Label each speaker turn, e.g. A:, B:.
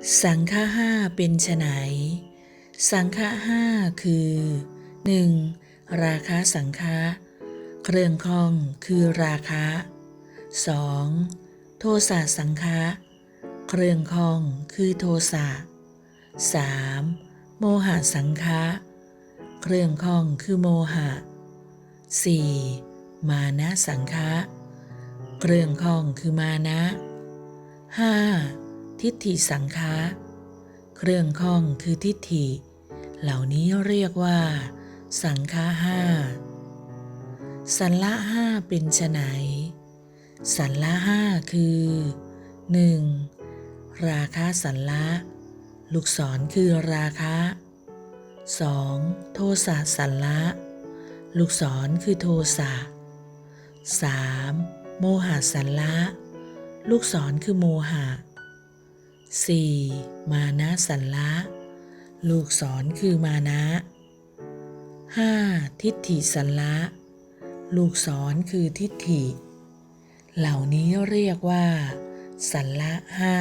A: สังฆะห้าเป็นไฉนสังฆะห้าคือ 1. ราคะสังฆะเครื่องข้องคือราคะ 2. โทสะสังฆะเครื่องข้องคือโทสะ 3. โมหะสังฆะเครื่องข้องคือโมหะ 4. มานะสังฆะเครื่องข้องคือมานะ 5. ทิฏฐิสังฆะเครื่องข้องคือทิฏฐิ เหล่านี้เรียกว่า สังฆะห้าสันละห้าเป็นไฉนสันละห้าคือ 1. ราคะสันละลูกศรคือราคะ 2. โทสะสันละ ลูกศรคือโทสะ 3. โมหะสันละ ลูกศรคือโมหะ 4. มานะสันละ ลูกศรคือมานะ 5. ทิฏฐิสันละ ลูกศรคือทิฏฐิ เหล่านี้เรียกว่า สันละห้า